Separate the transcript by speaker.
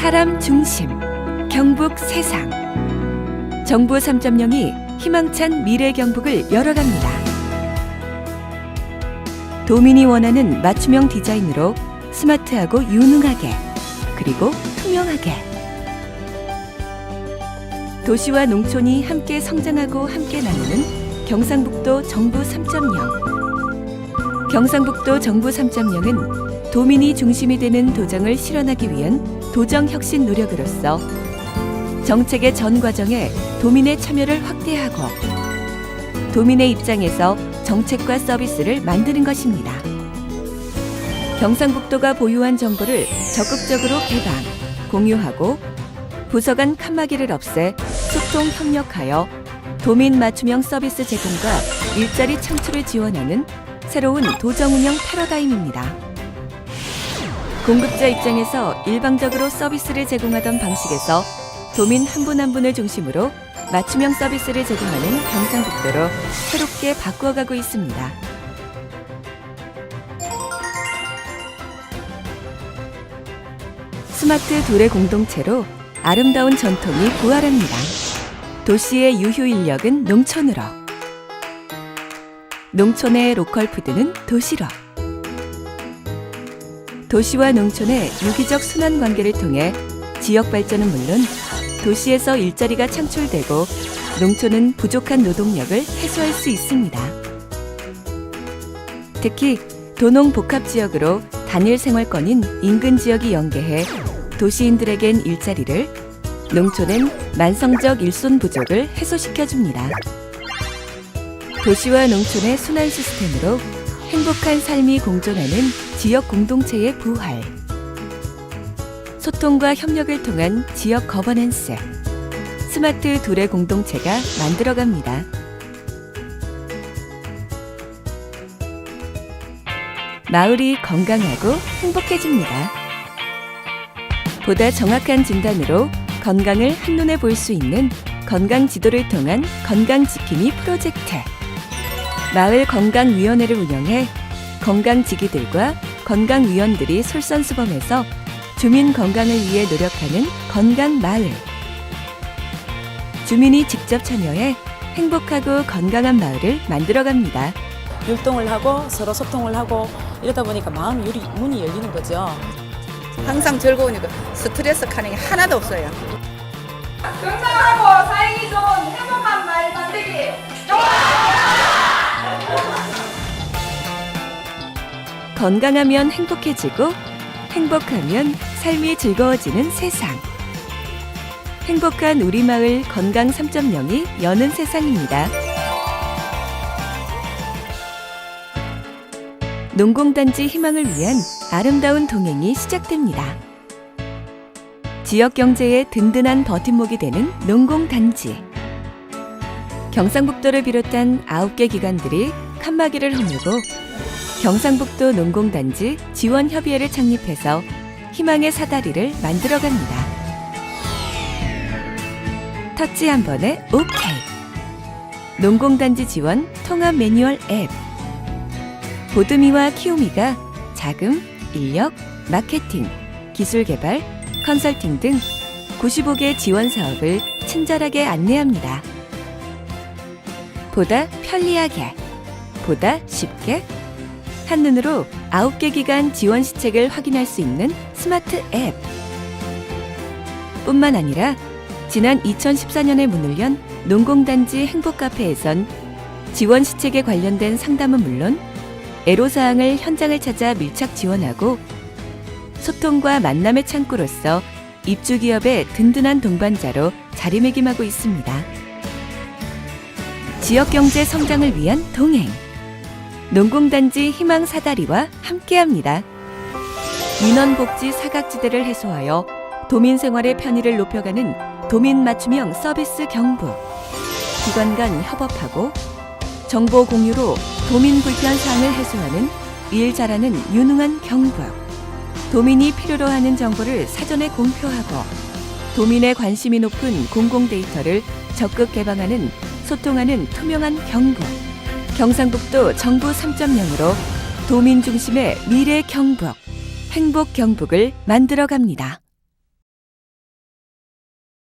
Speaker 1: 사람 중심, 경북 세상. 정부 3.0이 희망찬 미래 경북을 열어갑니다. 도민이 원하는 맞춤형 디자인으로 스마트하고 유능하게, 그리고 투명하게. 도시와 농촌이 함께 성장하고 함께 나누는 경상북도 정부 3.0. 경상북도 정부 3.0은 도민이 중심이 되는 도정을 실현하기 위한 도정 혁신 노력으로서 정책의 전 과정에 도민의 참여를 확대하고 도민의 입장에서 정책과 서비스를 만드는 것입니다. 경상북도가 보유한 정보를 적극적으로 개방, 공유하고 부서 간 칸막이를 없애 소통 협력하여 도민 맞춤형 서비스 제공과 일자리 창출을 지원하는 새로운 도정 운영 패러다임입니다. 공급자 입장에서 일방적으로 서비스를 제공하던 방식에서 도민 한분한 분을 중심으로 맞춤형 서비스를 제공하는 경상북도로 새롭게 바꾸어가고 있습니다. 스마트 도래 공동체로 아름다운 전통이 부활합니다. 도시의 유효 인력은 농촌으로. 농촌의 로컬 푸드는 도시로. 도시와 농촌의 유기적 순환 관계를 통해 지역 발전은 물론 도시에서 일자리가 창출되고 농촌은 부족한 노동력을 해소할 수 있습니다. 특히 도농 복합 지역으로 단일 생활권인 인근 지역이 연계해 도시인들에겐 일자리를, 농촌엔 만성적 일손 부족을 해소시켜 줍니다. 도시와 농촌의 순환 시스템으로 행복한 삶이 공존하는 지역 공동체의 부활. 소통과 협력을 통한 지역 거버넌스. 스마트 도래 공동체가 만들어갑니다. 마을이 건강하고 행복해집니다. 보다 정확한 진단으로 건강을 한눈에 볼 수 있는 건강 지도를 통한 건강 지킴이 프로젝트. 마을 건강위원회를 운영해 건강지기들과 건강위원들이 솔선수범해서 주민 건강을 위해 노력하는 건강 마을. 주민이 직접 참여해 행복하고 건강한 마을을 만들어갑니다.
Speaker 2: 율동을 하고 서로 소통을 하고 이러다 보니까 마음 유리, 문이 열리는 거죠.
Speaker 3: 항상 즐거우니까 스트레스 카는 게 하나도 없어요.
Speaker 4: 건강
Speaker 1: 건강하면 행복해지고 행복하면 삶이 즐거워지는 세상. 행복한 우리 마을 건강 3.0이 여는 세상입니다. 농공단지 희망을 위한 아름다운 동행이 시작됩니다. 지역 경제의 든든한 버팀목이 되는 농공단지. 경상북도를 비롯한 9개 기관들이 칸막이를 허물고 경상북도 농공단지 지원협의회를 창립해서 희망의 사다리를 만들어갑니다. 터치 한 번에 오케이. 농공단지 지원 통합 매뉴얼 앱. 보드미와 키오미가 자금, 인력, 마케팅, 기술 개발, 컨설팅 등 95개 지원 사업을 친절하게 안내합니다. 보다 편리하게, 보다 쉽게, 한눈으로 9개 기관 지원 시책을 확인할 수 있는 스마트 앱. 뿐만 아니라 지난 2014년에 문을 연 농공단지 행복카페에선 지원 시책에 관련된 상담은 물론 애로사항을 현장을 찾아 밀착 지원하고 소통과 만남의 창구로서 입주기업의 든든한 동반자로 자리매김하고 있습니다. 지역경제 성장을 위한 동행. 농공단지 희망 사다리와 함께합니다. 민원복지 사각지대를 해소하여 도민 생활의 편의를 높여가는 도민 맞춤형 서비스 경부. 기관 간 협업하고 정보 공유로 도민 불편 사항을 해소하는 일 잘하는 유능한 경북. 도민이 필요로 하는 정보를 사전에 공표하고 도민의 관심이 높은 공공 데이터를 적극 개방하는 소통하는 투명한 경북. 경상북도 정부 3.0으로 도민 중심의 미래 경북, 행복 경북을 만들어 갑니다.